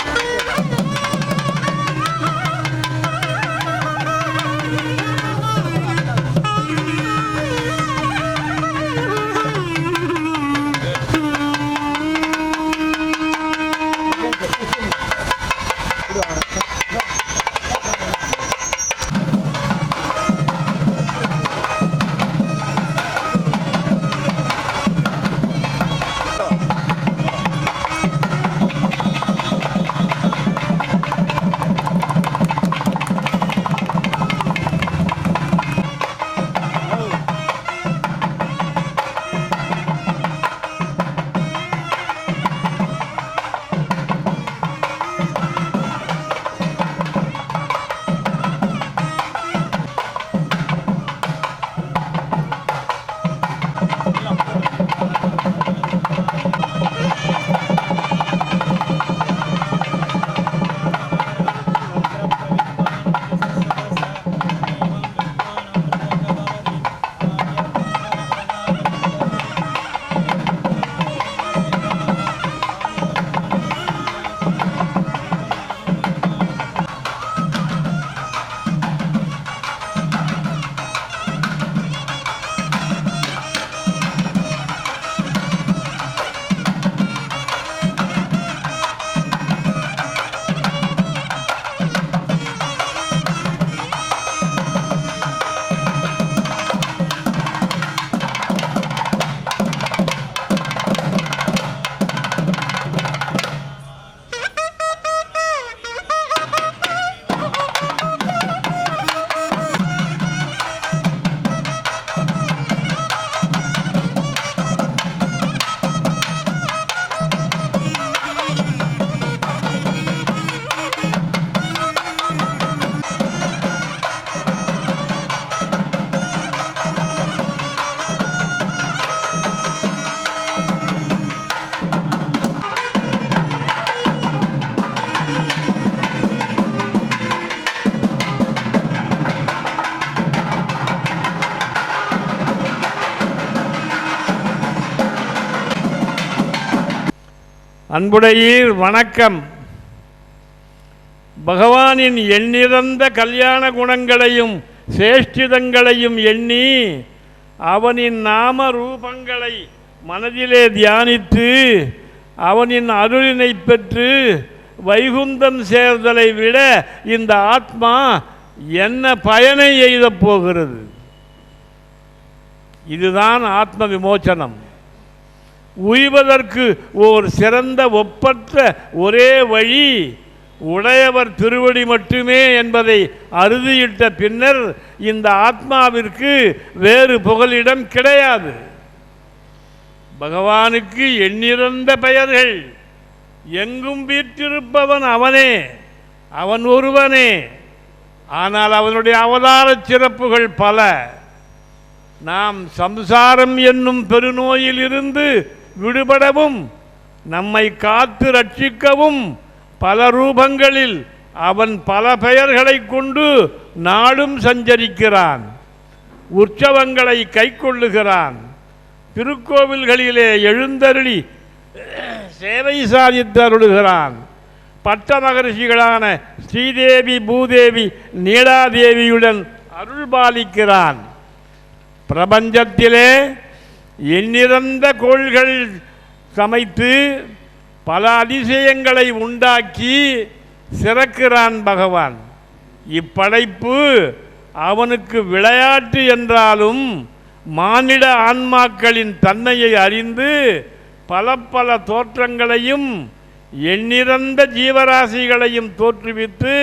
Thank you. அன்புடையீர் வணக்கம். பகவானின் எண்ணிறந்த கல்யாண குணங்களையும் சேஷ்டிதங்களையும் எண்ணி அவனின் நாம ரூபங்களை மனதிலே தியானித்து அவனின் அருளினை பெற்று வைகுந்தம் சேர்தலை விட இந்த ஆத்மா என்ன பயனை எய்தப் போகிறது? இதுதான் ஆத்ம விமோச்சனம். உய்வதற்கு ஓர் சிறந்த ஒப்பற்ற ஒரே வழி உடையவர் திருவடி மட்டுமே என்பதை அறுதியிட்ட பின்னர் இந்த ஆத்மாவிற்கு வேறு புகலிடம் கிடையாது. பகவானுக்கு எண்ணிறந்த பெயர்கள். எங்கும் வீற்றிருப்பவன் அவனே அவன் ஒருவனே. ஆனால் அவனுடைய அவதார சிறப்புகள் பல. நாம் சம்சாரம் என்னும் பெருநோயில் இருந்து விடுபடவும் நம்மை காத்து ரட்சிக்கவும் பல ரூபங்களில் அவன் பல பெயர்களை கொண்டு நாடும் சஞ்சரிக்கிறான். உற்சவங்களை கைக்கொள்ளுகிறான். திருக்கோவில்களிலே எழுந்தருளி சேவை சாதித்தருளுகிறான் பட்ட மகரிஷிகளான ஸ்ரீதேவி பூதேவி நீலாதேவியுடன் அருள்பாலிக்கிறான் பிரபஞ்சத்திலே எண்ணிறந்த கோள்கள் சமைத்து பல அதிசயங்களை உண்டாக்கி சிறக்கிறான் பகவான். இப்படைப்பு அவனுக்கு விளையாட்டு என்றாலும் மானிட ஆன்மாக்களின் தன்மையை அறிந்து பல பல தோற்றங்களையும் எண்ணிறந்த ஜீவராசிகளையும் தோற்றுவித்து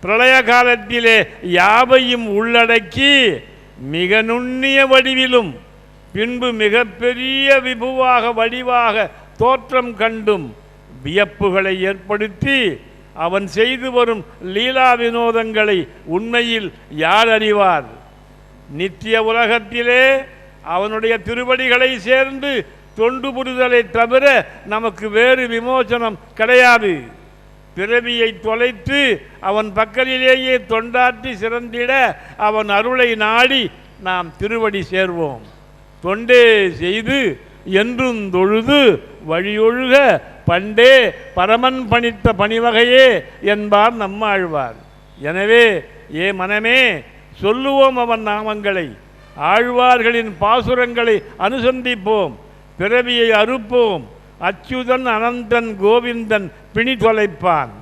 பிரளய காலத்திலே யாவையும் உள்ளடக்கி மிக நுண்ணிய வடிவிலும் பின்பு மிகப்பெரிய விபுவாக வடிவாக தோற்றம் கண்டும் வியப்புகளை ஏற்படுத்தி அவன் செய்து வரும் லீலா வினோதங்களை உண்மையில் யார் அறிவார்? நித்திய உலகத்திலே அவனுடைய திருவடிகளை சேர்ந்து தொண்டு புரிதலை தவிர நமக்கு வேறு விமோசனம் கிடையாது. பிறவியை தொலைத்து அவன் பக்கத்திலேயே தொண்டாற்றி சிறந்திட அவன் அருளை நாடி நாம் திருவடி சேர்வோம். தொண்டே செய்து என்றும் தொழுது வழியொழுக பண்டே பரமன் பணித்த பணிவகையே என்பார் நம்மாழ்வார். எனவே ஏ மனமே சொல்லுவோம் அவன் நாமங்களை. ஆழ்வார்களின் பாசுரங்களை அனுசந்திப்போம் பிறவியை அறுப்போம் அச்சுதன் அனந்தன் கோவிந்தன் பிணி தொலைப்பான்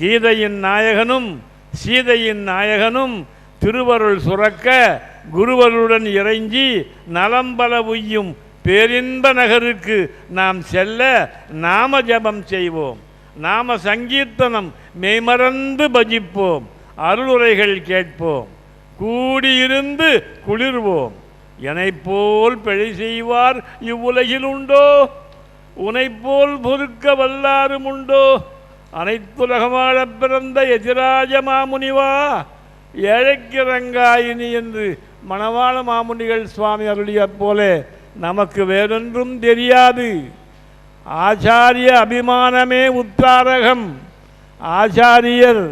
கீதையின் நாயகனும் சீதையின் நாயகனும் திருவருள் சுரக்க குருவருடன் இறைஞ்சி நலம்பல உய்யும் பேரின்ப நகருக்கு நாம் செல்ல நாம ஜபம் செய்வோம். நாம சங்கீர்த்தனம் மெய்மறந்து பஜிப்போம். அருளுரைகள் கேட்போம். கூடியிருந்து குளிர்வோம். எனைப்போல் பிழை செய்வார் இவ்வுலகில் உண்டோ? உனைப்போல் பொறுக்க வல்லாரும் உண்டோ? அனைத்துலகமாழப் பிறந்த எதிராஜ மாமுனிவா? ஏழைக்கிறங்காயினி என்று மணவாள மாமுனிகள் சுவாமி அருளிய போல நமக்கு வேறொன்றும் தெரியாது. ஆச்சாரிய அபிமானமே உத்தாரகம். ஆச்சாரியர்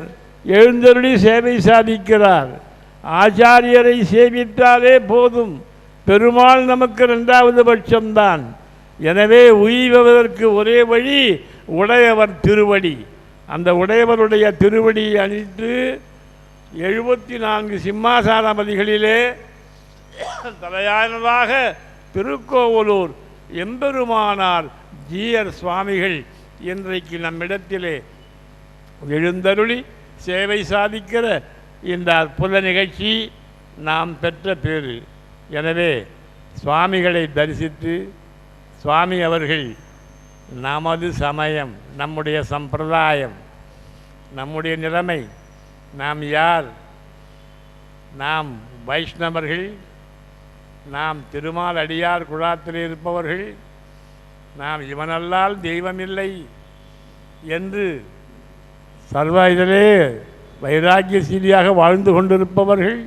எழுந்தருளி சேவை சாதிக்கிறார். ஆச்சாரியரை சேவித்தாலே போதும். பெருமாள் நமக்கு ரெண்டாவது பட்சம்தான். எனவே உய்வதற்கு ஒரே வழி உடையவர் திருவடி. அந்த உடையவருடைய திருவடியை அணித்து எழுபத்தி நான்கு சிம்மாசாரபதிகளிலே தலையானதாக திருக்கோவலூர் எம்பெருமானார் ஜீயர் சுவாமிகள் இன்றைக்கு நம்மிடத்திலே எழுந்தருளி சேவை சாதிக்கிற இந்த அற்புத நிகழ்ச்சி நாம் பெற்ற பேரு. எனவே சுவாமிகளை தரிசித்து சுவாமி அவர்கள் நமது சமயம் நம்முடைய சம்பிரதாயம் நம்முடைய நிலைமை நாம் யார்? நாம் வைஷ்ணவர்கள் நாம் திருமால் அடியார் குழாத்தில் இருப்பவர்கள் நாம் இவனல்லால் தெய்வமில்லை என்று சர்வ இதிலே வைராக்கியசீலியாக வாழ்ந்து கொண்டிருப்பவர்கள்.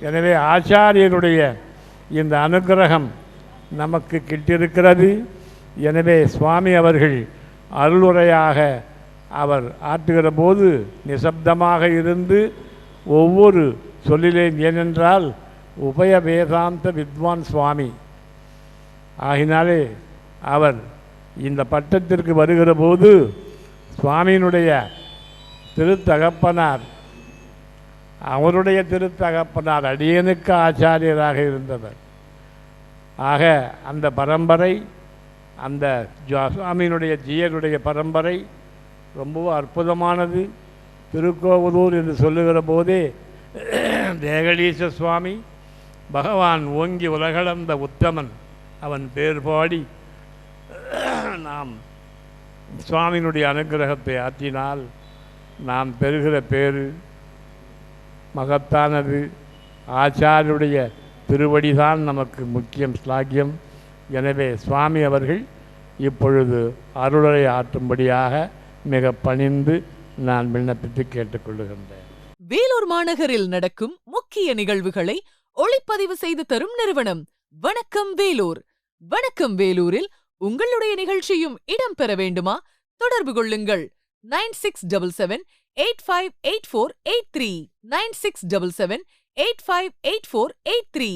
எனவே ஆச்சாரியருடைய இந்த அனுக்கிரகம் நமக்கு கிட்டிருக்கிறது. எனவே சுவாமி அவர்கள் அருளுரையாக அவர் ஆற்றுகிற போது நிசப்தமாக இருந்து ஒவ்வொரு சொல்லிலேன் ஏனென்றால் உபய வேதாந்த வித்வான் சுவாமி. ஆகினாலே அவர் இந்த பட்டத்திற்கு வருகிற போது சுவாமியினுடைய திருத்தகப்பனார் அவருடைய திருத்தகப்பனார் அடியனுக்கு ஆச்சாரியராக இருந்தவர். ஆக அந்த பரம்பரை அந்த சுவாமியினுடைய ஜியருடைய பரம்பரை ரொம்பவும் அற்புதமானது. திருக்கோவலூர் என்று சொல்லுகிற போதே தேகலீச சுவாமி பகவான் ஓங்கி உலகளந்த உத்தமன். அவன் பேர் பாடி நாம் சுவாமியினுடைய அனுக்கிரகத்தை ஆற்றினால் நாம் பெறுகிற பேர் மகத்தானது. ஆச்சாரியுடைய திருவடிதான் நமக்கு முக்கியம் ஸ்லாக்கியம் எனவே சுவாமி அவர்கள் இப்பொழுது அருளரை ஆற்றும்படியாக மிக பணிந்து நான் விண்ணப்பித்து கேட்டுக்கொள்ளுகின்றேன். வேலூர் மாநகரில் நடக்கும் முக்கிய நிகழ்வுகளை ஒளிப்பதிவு செய்து தரும் நிறுவனம் வணக்கம் வேலூர். வணக்கம் வேலூரில் உங்களுடைய நிகழ்ச்சியும் இடம்பெற வேண்டுமா? தொடர்பு கொள்ளுங்கள். Nine six double seven eight five eight four eight three. Nine six double seven eight five eight four eight three.